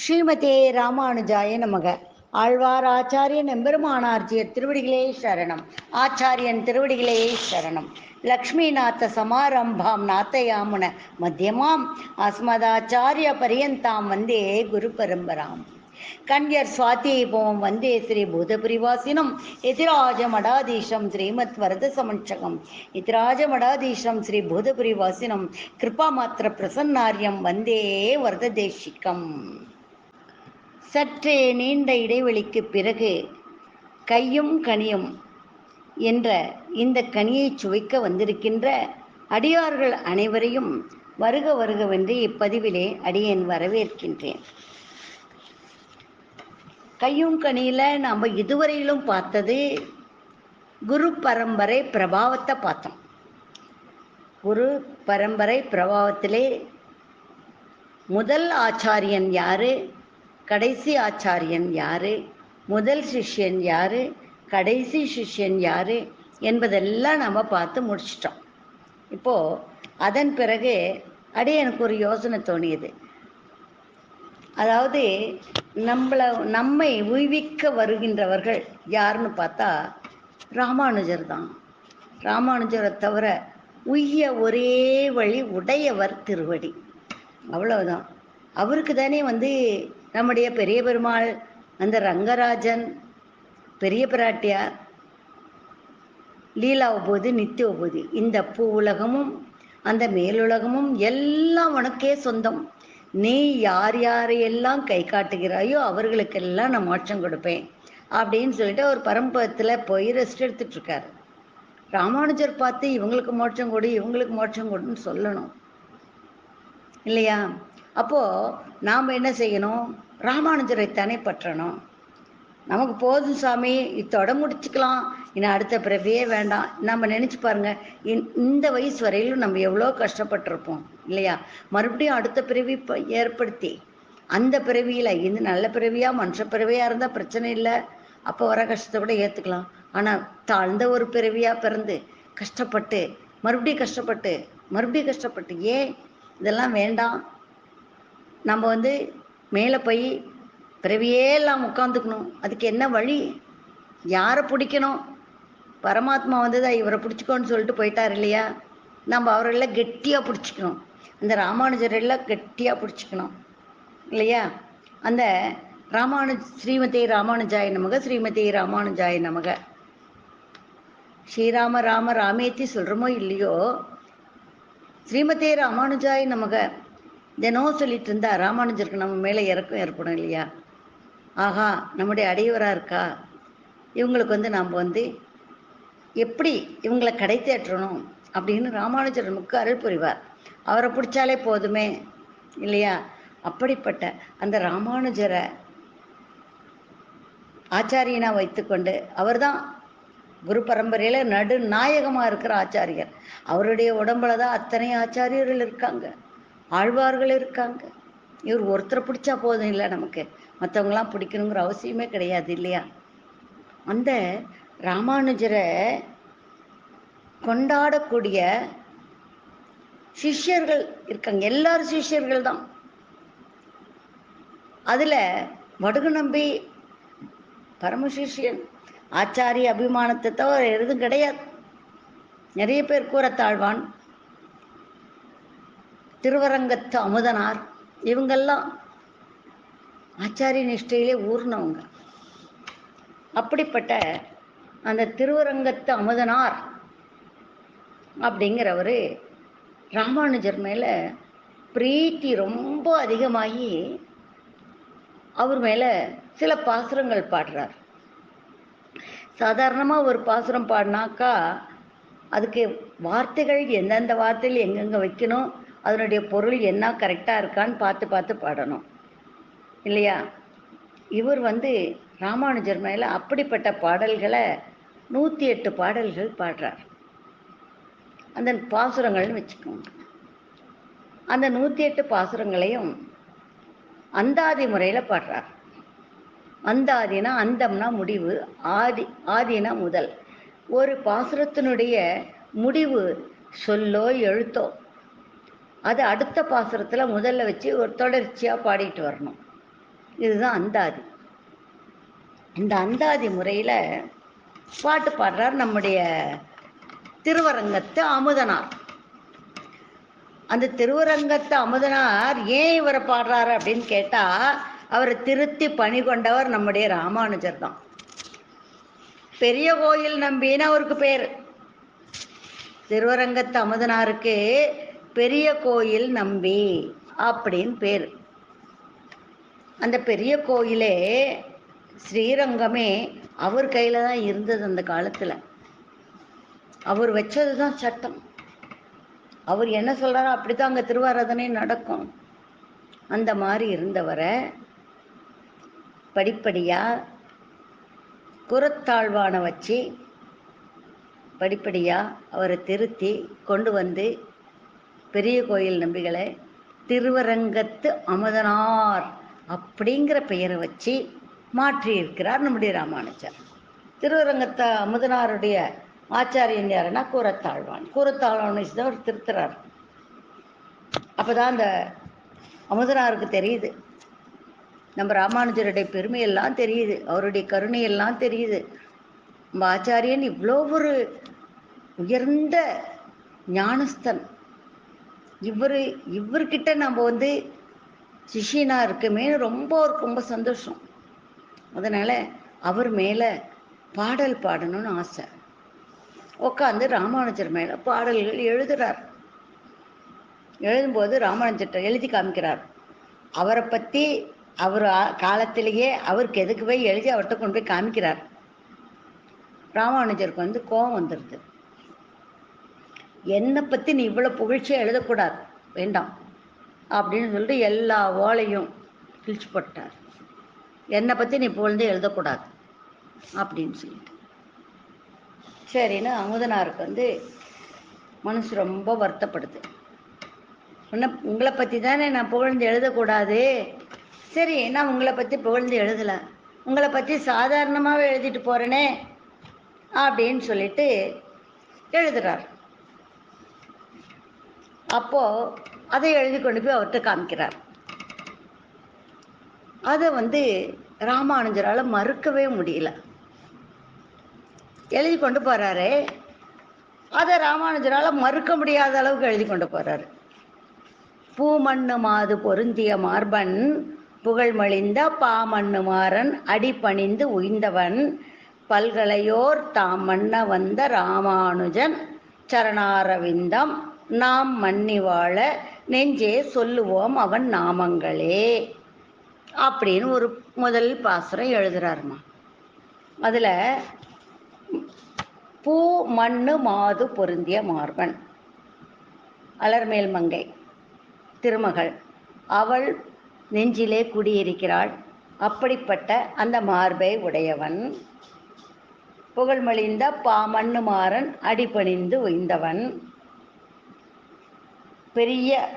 ஸ்ரீமதே ராமானுஜாய நமக. ஆழ்வார் ஆச்சாரியன் எம்பெருமானார்ஜியர் திருவடிகளே சரணம். ஆச்சாரியன் திருவடிகளே சரணம். லக்ஷ்மிநாத சமாரம்பாம் நாத்தயாமுன மத்தியமாம். அஸ்மதாச்சாரிய பரியந்தாம் வந்தே குரு பரம்பராம். கண்யர் சுவாத்தியபோம் வந்தே ஸ்ரீ பூதபிரிவாசினம். எதிராஜ மடாதீஷம் ஸ்ரீமத் வரத சமட்சகம் எதிராஜ மடாதீஷம் ஸ்ரீ பூதபிரிவாசினம். கிருபா மாத்திர பிரசன்னாரியம் வந்தே வரத தேசிகம் சற்றே நீண்ட இடைவெளிக்கு பிறகு கையும் கனியும் என்ற இந்த கனியை சுவைக்க வந்திருக்கின்ற அடியார்கள் அனைவரையும் வருக வருகவென்று இப்பதிவிலே அடியேன் வரவேற்கின்றேன். கையும் கனியில் நாம் இதுவரையிலும் பார்த்தது குரு பரம்பரை பிரபாவத்தை பார்த்தோம். குரு பரம்பரை பிரபாவத்திலே முதல் ஆச்சாரியன் யாரு? கடைசி ஆச்சாரியன் யாரு? முதல் சிஷ்யன் யாரு? கடைசி சிஷ்யன் யாரு? என்பதெல்லாம் நம்ம பார்த்து முடிச்சிட்டோம். இப்போ அதன் பிறகு அடி எனக்கு ஒரு யோசனை தோணியது. அதாவது நம்மளை நம்மை உய்விக்க வருகின்றவர்கள் யாருன்னு பார்த்தா ராமானுஜர் தான். ராமானுஜரை தவிர உய்ய ஒரே வழி உடையவர் திருவடி. அவ்வளவுதான். அவருக்கு தானே வந்து நம்முடைய பெரிய பெருமாள் அந்த ரங்கராஜன் பெரிய பிராட்டியார் லீலா உபோதி நித்திய உபோதி. இந்த பூ உலகமும் அந்த மேலுலகமும் எல்லாம் உனக்கே சொந்தம். நீ யார் யாரையெல்லாம் கை காட்டுகிறாயோ அவர்களுக்கெல்லாம் நான் மோட்சம் கொடுப்பேன் அப்படின்னு சொல்லிட்டு அவர் பரம்பரத்தில் போய் ரெஸ்ட் எடுத்துட்டு இருக்காரு ராமானுஜர் பார்த்து இவங்களுக்கு மோட்சம் கொடு இவங்களுக்கு மோட்சம் கொடுன்னு சொல்லணும். இல்லையா? அப்போ நாம் என்ன செய்யணும்? ராமானுஜரை தானே பற்றணும். நமக்கு போதும் சாமி இத்தோட முடிச்சுக்கலாம். இனி அடுத்த பிறவியே வேண்டாம். நம்ம நினைச்சு பாருங்க இந்த வயசு வரையிலும் நம்ம எவ்வளோ கஷ்டப்பட்டிருப்போம் இல்லையா? மறுபடியும் அடுத்த பிறவி ஏற்படுத்தி அந்த பிறவியில் இது நல்ல பிறவியா மனுஷ பிறவியா இருந்தால் பிரச்சனை இல்லை. அப்போ வர கஷ்டத்தை கூட ஏற்றுக்கலாம் ஆனால் தாழ்ந்த ஒரு பிறவியா பிறந்து கஷ்டப்பட்டு மறுபடியும் கஷ்டப்பட்டு மறுபடியும் கஷ்டப்பட்டு ஏன் இதெல்லாம் வேண்டாம்? நம்ம வந்து மேலே போய் பிறவியெல்லாம் உட்காந்துக்கணும் அதுக்கு என்ன வழி? யாரை பிடிக்கணும்? பரமாத்மா வந்ததா இவரை பிடிச்சிக்கோன்னு சொல்லிட்டு போயிட்டார் இல்லையா? நம்ம அவரெல்லாம் கெட்டியாக பிடிச்சிக்கணும். அந்த ராமானுஜரெல்லாம் கெட்டியாக பிடிச்சிக்கணும். இல்லையா? அந்த ராமானு ஸ்ரீமதி ராமானுஜாய நமக ஸ்ரீமதி ராமானுஜாய நமக. ஸ்ரீராம ராம ராமேத்தி சொல்கிறோமோ இல்லையோ? ஸ்ரீமதி ராமானுஜாய நமக. தினம் சொல்லிட்டு இருந்தா ராமானுஜருக்கு நம்ம மேலே இறக்கம் ஏற்படும் இல்லையா? ஆஹா நம்முடைய அடையவராக இருக்கா? இவங்களுக்கு வந்து நாம் வந்து எப்படி இவங்களை கடை தேற்றணும் அப்படின்னு ராமானுஜர் நமக்கு அருள் புரிவார். அவரை பிடிச்சாலே போதுமே இல்லையா? அப்படிப்பட்ட அந்த ராமானுஜரை ஆச்சாரியனா வைத்துக்கொண்டு அவர்தான் குரு பரம்பரையில் நடுநாயகமாக இருக்கிற ஆச்சாரியர். அவருடைய உடம்புல தான் அத்தனை ஆச்சாரியர்கள் இருக்காங்க. ஆழ்வார்கள் இருக்காங்க. இவர் ஒருத்தரை பிடிச்சா போதும் இல்லை நமக்கு. மற்றவங்களாம் பிடிக்கணுங்கிற அவசியமே கிடையாது இல்லையா? அந்த ராமானுஜரை கொண்டாடக்கூடிய சிஷ்யர்கள் இருக்காங்க. எல்லாரும் சிஷ்யர்கள் தான். அதில் வடுகு நம்பி பரமசிஷ்யன் ஆச்சாரிய அபிமானத்தை தவிர எதுவும் கிடையாது. நிறைய பேர் கூறத்தாழ்வான். திருவரங்கத்து அமுதனார். இவங்கெல்லாம் ஆச்சாரிய நிஷ்டையிலே ஊர்னவங்க. அப்படிப்பட்ட அந்த திருவரங்கத்து அமுதனார் அப்படிங்கிறவர் ராமானுஜர் மேலே பிரீத்தி ரொம்ப அதிகமாகி அவர் மேலே சில பாசுரங்கள் பாடுறார். சாதாரணமாக ஒரு பாசுரம் பாடினாக்கா அதுக்கு வார்த்தைகள் எந்தெந்த வார்த்தையில் எங்கெங்கே வைக்கணும் அதனுடைய பொருள் என்ன கரெக்டாக இருக்கான்னு பார்த்து பார்த்து பாடணும். இல்லையா? இவர் வந்து ராமானுஜர் மேலே அப்படிப்பட்ட பாடல்களை நூற்றி எட்டு பாடல்கள் பாடுறார். அந்த பாசுரங்கள்னு வச்சுக்கோங்க. அந்த நூற்றி எட்டு பாசுரங்களையும் அந்தாதி முறையில் பாடுறார். அந்தாதினா அந்தம்னா முடிவு ஆதி ஆதினா முதல். ஒரு பாசுரத்தினுடைய முடிவு சொல்லோ எழுத்தோ அது அடுத்த பாசுரத்தில் முதல்ல வச்சு ஒரு தொடர்ச்சியாக பாடிட்டு வரணும். இதுதான் அந்தாதி. இந்த அந்தாதி முறையில் பாட்டு பாடுறார் நம்முடைய திருவரங்கத்து அமுதனார். அந்த திருவரங்கத்து அமுதனார் ஏன் இவரை பாடுறாரு அப்படின்னு கேட்டால் அவரை திருத்தி பணி கொண்டவர் நம்முடைய ராமானுஜர் தான். பெரிய கோயில் நம்பின்னு அவருக்கு பேர். திருவரங்கத்து அமுதனாருக்கு பெரிய கோயில் நம்பி அப்படின்னு பேர். அந்த பெரிய கோயிலே ஸ்ரீரங்கமே அவர் கையில் தான் இருந்தது அந்த காலத்தில். அவர் வச்சது தான் சட்டம். அவர் என்ன சொல்கிறாரோ அப்படி தான் அங்கே திருவாராதனை நடக்கும். அந்த மாதிரி இருந்தவரை படிப்படியாக குரத்தாழ்வான வச்சு படிப்படியாக அவரை திருத்தி கொண்டு வந்து பெரிய கோயில் நம்பிகளை திருவரங்கத்து அமுதனார் அப்படிங்கிற பெயரை வச்சு மாற்றி இருக்கிறார் நம்முடைய ராமானுஜர். திருவரங்கத்த அமுதனாருடைய ஆச்சாரியன் யாருன்னா கூரத்தாழ்வான். கூரத்தாழ்வான் வச்சு தான் அவர் திருத்துறார். அப்போதான் அந்த அமுதனாருக்கு தெரியுது. நம்ம ராமானுஜருடைய பெருமையெல்லாம் தெரியுது. அவருடைய கருணையெல்லாம் தெரியுது. நம்ம ஆச்சாரியன் இவ்வளோ ஒரு உயர்ந்த ஞானஸ்தன். இவர் இவர்கிட்ட நம்ம வந்து சிஷியனா இருக்குமே ரொம்ப ரொம்ப சந்தோஷம். அதனால அவர் மேல பாடல் பாடணும்னு ஆசை. உட்காந்து ராமானுஜர் மேல பாடல்கள் எழுதுறார். எழுதும்போது ராமானுஜர்கிட்ட எழுதி காமிக்கிறார். அவரை பத்தி அவர் காலத்திலேயே அவருக்கு எதுக்கு போய் எழுதி அவர்கிட்ட கொண்டு போய் காமிக்கிறார். ராமானுஜருக்கு வந்து கோபம் வந்துடுது என்னை பற்றி நீ இவ்வளோ புகழ்ச்சியாக எழுதக்கூடாது. வேண்டாம். அப்படின்னு சொல்லிட்டு எல்லா ஓலையும் கிழிச்சு போட்டார். என்னை பற்றி நீ புகழ்ந்து எழுதக்கூடாது. அப்படின்னு சொல்லிட்டு. சரின்னு அமுதனாருக்கு வந்து மனசு ரொம்ப வருத்தப்படுது. உன்னை உங்களை பற்றி தானே நான் புகழ்ந்து எழுதக்கூடாது. சரி நான் உங்களை பற்றி புகழ்ந்து எழுதலை. உங்களை பற்றி சாதாரணமாகவே எழுதிட்டு போகிறேனே அப்படின்னு சொல்லிட்டு எழுதுறார். அப்போது அதை எழுதி கொண்டு போய் அவர்கிட்ட காமிக்கிறார். அதை வந்து ராமானுஜரால் மறுக்கவே முடியல. எழுதி கொண்டு போகிறாரு அதை ராமானுஜரால் மறுக்க முடியாத அளவுக்கு எழுதி கொண்டு போகிறாரு பூமண்ணு மாது பொருந்திய மார்பன் புகழ்மழிந்த பாமண்ணு மாறன் அடிபணிந்து உய்ந்தவன் பல்கலையோர் தாம் மன்ன வந்த ராமானுஜன் சரணாரவிந்தம் நாம் மன்னி வாழ நெஞ்சே சொல்லுவோம் அவன் நாமங்களே. அப்படின்னு ஒரு முதல் பாசுரம் எழுதுறாருமா. அதில் பூ மண்ணு மாது பொருந்திய மார்பன். அலர்மேல் மங்கை திருமகள். அவள் நெஞ்சிலே குடியிருக்கிறாள். அப்படிப்பட்ட அந்த மார்பை உடையவன். புகழ்மலிந்த பாமண்ணு மாறன் அடிபணிந்து உய்ந்தவன். பெரிய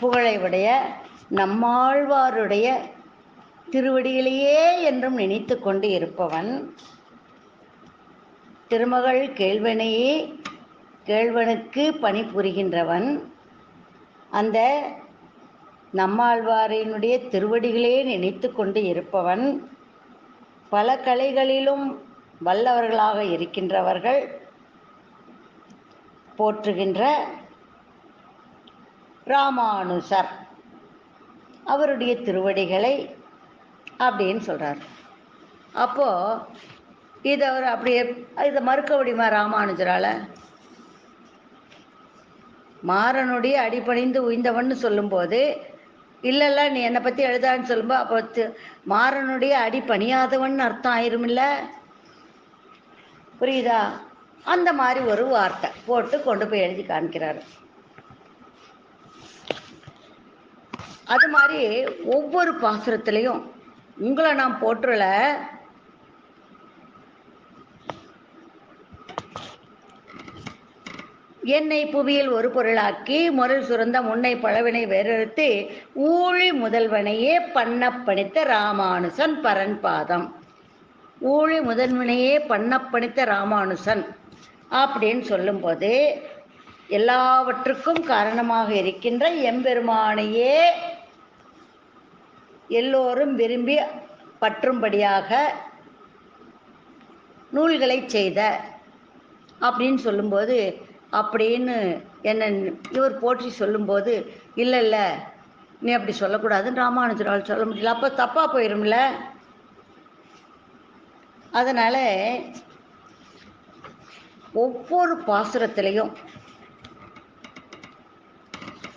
புகழை உடைய நம்மாழ்வாருடைய திருவடியிலேயே என்றும் நினைத்து கொண்டு இருப்பவன் திருமகள் கேள்வனையே கேள்வனுக்கு பணிபுரிகின்றவன் அந்த நம்மாழ்வாரினுடைய திருவடிகளே நினைத்து கொண்டு இருப்பவன். பல கலைகளிலும் வல்லவர்களாக இருக்கின்றவர்கள். போற்றுகின்ற ராமானுசர். அவருடைய திருவடிகளை அப்படின்னு சொல்கிறார் அப்போது இதை அவர் அப்படியே இதை மறுக்க முடியுமா ராமானுஜரால? மாறனுடைய அடிபணிந்து உய்ந்தவன்னு சொல்லும்போது இல்லைல்ல நீ என்னை பற்றி எழுதான்னு சொல்லும்போது அப்போ மாறனுடைய அடி பணியாதவன் அர்த்தம் ஆயிருமில்ல? புரியுதா? அந்த மாதிரி ஒரு வார்த்தை போட்டு கொண்டு போய் எழுதி காமிக்கிறாரு அது மாதிரி ஒவ்வொரு பாசுரத்திலையும் உங்களை நான் போற்றல. என்னை புவியில் ஒரு பொருளாக்கி முரல் சுரந்த முன்னை பழவினை வேறறுத்து ஊழி முதல்வனையே பண்ண பணித்த ராமானுசன் பரன் பாதம். ஊழி முதல்வனையே பண்ண பணித்த ராமானுசன் அப்படின்னு சொல்லும்போது எல்லாவற்றுக்கும் காரணமாக இருக்கின்ற எம்பெருமானையே எல்லோரும் விரும்பி பற்றும்படியாக நூல்களை செய்த அப்படின்னு சொல்லும்போது அப்படின்னு என்ன இவர் போற்றி சொல்லும்போது இல்லை இல்லை நீ அப்படி சொல்லக்கூடாதுன்னு ராமானுஜரால் சொல்ல முடியல. அப்போ தப்பாக போயிரும்ல? அதனால் ஒவ்வொரு பாசுரத்திலையும்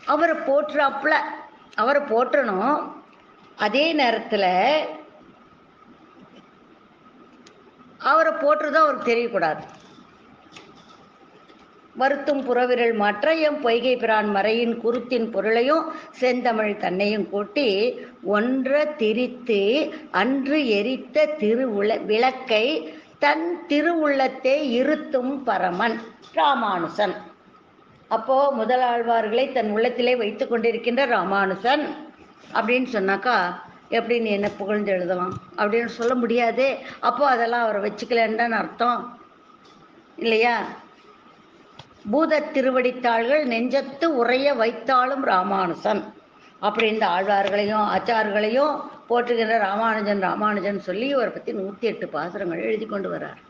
அவரை போற்றுறாப்புல அவரை போற்றணும். அதே நேரத்தில் அவரை போற்றுதான் அவருக்கு தெரியக்கூடாது. வருத்தும் புறவிரல் மாற்ற எம் பொய்கை பிரான் மறையின் குருத்தின் பொருளையும் செந்தமிழ் தன்னையும் கூட்டி ஒன்ற திரித்து அன்று எரித்த திருவுள விளக்கை தன் திருவுள்ளத்தை இருத்தும் பரமன் ராமானுசன். அப்போ முதலாழ்வார்களை தன் உள்ளத்திலே வைத்து கொண்டிருக்கின்ற ராமானுசன் அப்படின்னு சொன்னாக்கா எப்படி நீ என்ன புகழ்ந்து எழுதலாம்? அப்படின்னு சொல்ல முடியாதே. அப்போ அதெல்லாம் அவரை வச்சுக்கலன்னு அர்த்தம். இல்லையா? பூத திருவடித்தாள்கள் நெஞ்சத்து உரைய வைத்தாலும் ராமானுசன். அப்படி இந்த ஆழ்வார்களையும் ஆச்சார்களையும் போற்றுகின்ற ராமானுஜன் ராமானுஜன் சொல்லி இவரை பற்றி நூற்றி எட்டு பாசுரங்கள் எழுதி கொண்டு வர்றார்.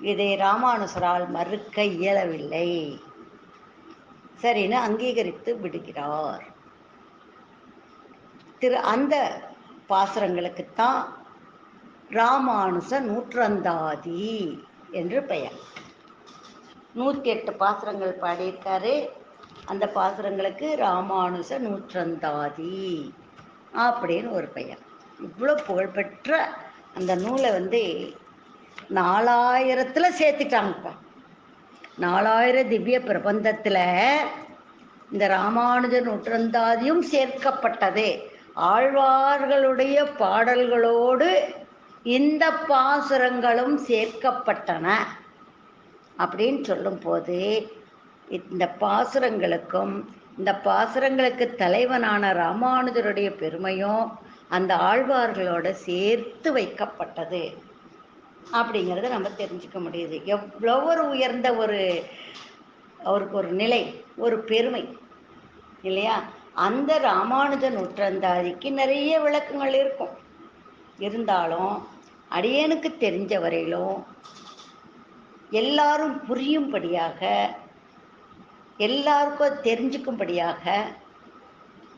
இதை ராமானுசரால் மறுக்க இயலவில்லை. சரின்னு அங்கீகரித்து விடுகிறார். திரு அந்த பாசுரங்களுக்குத்தான் ராமானுச நூற்றந்தாதி என்று பெயர். நூற்றி எட்டு பாசுரங்கள் பாடியிருக்காரு. அந்த பாசுரங்களுக்கு ராமானுச நூற்றந்தாதி அப்படின்னு ஒரு பெயர். இவ்வளோ புகழ்பெற்ற அந்த நூலை வந்து நாலாயிரத்தில் சேர்த்துட்டாங்கப்பா. நாலாயிரம் திவ்ய பிரபந்தத்தில் இந்த ராமானுஜ நூற்றந்தாதியும் சேர்க்கப்பட்டது. ஆழ்வார்களுடைய பாடல்களோடு இந்த பாசுரங்களும் சேர்க்கப்பட்டன. அப்படின்னு சொல்லும்போது இந்த பாசுரங்களுக்கும் இந்த பாசுரங்களுக்கு தலைவனான ராமானுஜருடைய பெருமையும் அந்த ஆழ்வார்களோட சேர்த்து வைக்கப்பட்டது. அப்படிங்கிறத நம்ம தெரிஞ்சுக்க முடியுது. எவ்வளோ ஒரு உயர்ந்த ஒரு அவருக்கு ஒரு நிலை ஒரு பெருமை இல்லையா? அந்த ராமானுஜ நூற்றந்தாதிக்கு நிறைய விளக்கங்கள் இருக்கும். இருந்தாலும் அடியனுக்கு தெரிஞ்ச வரையிலும் எல்லாரும் புரியும்படியாக எல்லாருக்கும் தெரிஞ்சுக்கும்படியாக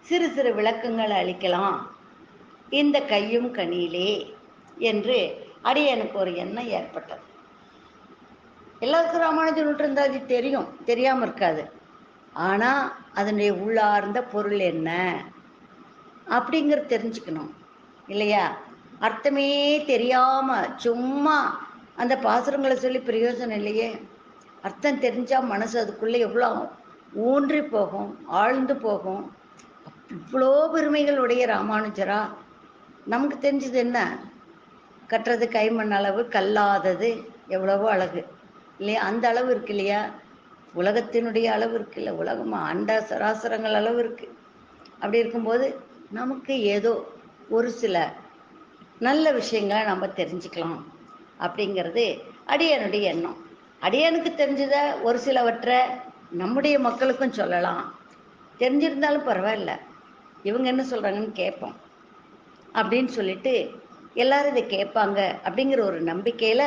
சிறு சிறு விளக்கங்களை அளிக்கலாம். இந்த கையும் கனியிலே என்று அடியனுக்கு ஒரு எண்ணம் ஏற்பட்டது. எல்லாருக்கும் ராமானுஜ நூற்றந்தாதி தெரியும். தெரியாமல் இருக்காது. ஆனால் அதனுடைய உள்ளார்ந்த பொருள் என்ன? அப்படிங்கிறது தெரிஞ்சுக்கணும். இல்லையா? அர்த்தமே தெரியாம சும்மா அந்த பாசுரங்களை சொல்லி பிரயோஜனம் இல்லையே? அர்த்தம் தெரிஞ்சா மனசு அதுக்குள்ளே எவ்வளோ ஊன்றி போகும் ஆழ்ந்து போகும். இவ்வளோ பெருமைகளுடைய ராமானுஜரா. நமக்கு தெரிஞ்சது என்ன? கட்டுறது கைமண் அளவு கல்லாதது எவ்வளவோ அழகு. இல்லையா? அந்த அளவு இருக்கு இல்லையா? உலகத்தினுடைய அளவு இருக்கு இல்லை உலகமாக அண்ட சராசரங்கள் அளவு இருக்கு. அப்படி இருக்கும்போது நமக்கு ஏதோ ஒரு சில நல்ல விஷயங்களை நம்ம தெரிஞ்சுக்கலாம் அப்படிங்கிறது அடியனுடைய எண்ணம். அடியனுக்கு தெரிஞ்சதை ஒரு சிலவற்றை நம்முடைய மக்களுக்கும் சொல்லலாம். தெரிஞ்சிருந்தாலும் பரவாயில்ல. இவங்க என்ன சொல்கிறாங்கன்னு கேட்போம். அப்படின்னு சொல்லிட்டு எல்லாரும் இதை கேட்பாங்க அப்படிங்கிற ஒரு நம்பிக்கையில்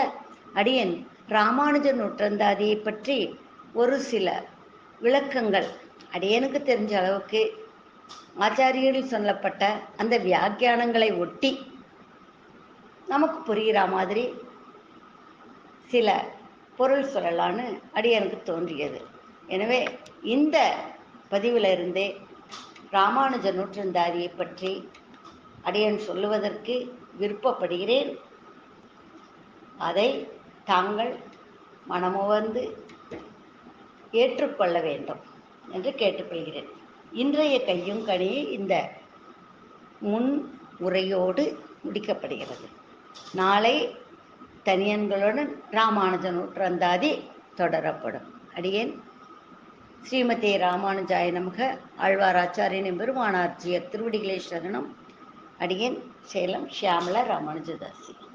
அடியன் ராமானுஜன் நூற்றந்தாதியை பற்றி ஒரு சில விளக்கங்கள். அடியனுக்கு தெரிஞ்ச அளவுக்கு ஆச்சாரியர்கள் சொல்லப்பட்ட அந்த வியாக்கியானங்களை ஒட்டி நமக்கு புரிகிற மாதிரி சில பொருள் சொல்லலான்னு அடியனுக்கு தோன்றியது. எனவே இந்த பதிவில் இருந்தே ராமானுஜ நூற்றந்தாரியை பற்றி அடியன் சொல்லுவதற்கு விருப்பப்படுகிறேன். அதை தாங்கள் மனமுவந்து ஏற்றுக்கொள்ள வேண்டும் என்று கேட்டுக்கொள்கிறேன். இன்றைய கையும் கனியை இந்த முன் உரையோடு முடிக்கப்படுகிறது. நாளை தனியன்களுடன் ராமானுஜ நூற்றந்தாதி தொடரப்படும். அடியேன். ஸ்ரீமதி ராமானுஜாய நமக. ஆழ்வாராச்சாரியன் பெருமானார்ஜியர் திருவடிகளே சரணம். அடியேன். சேலம் ஷியாமல ராமானுஜதாசி.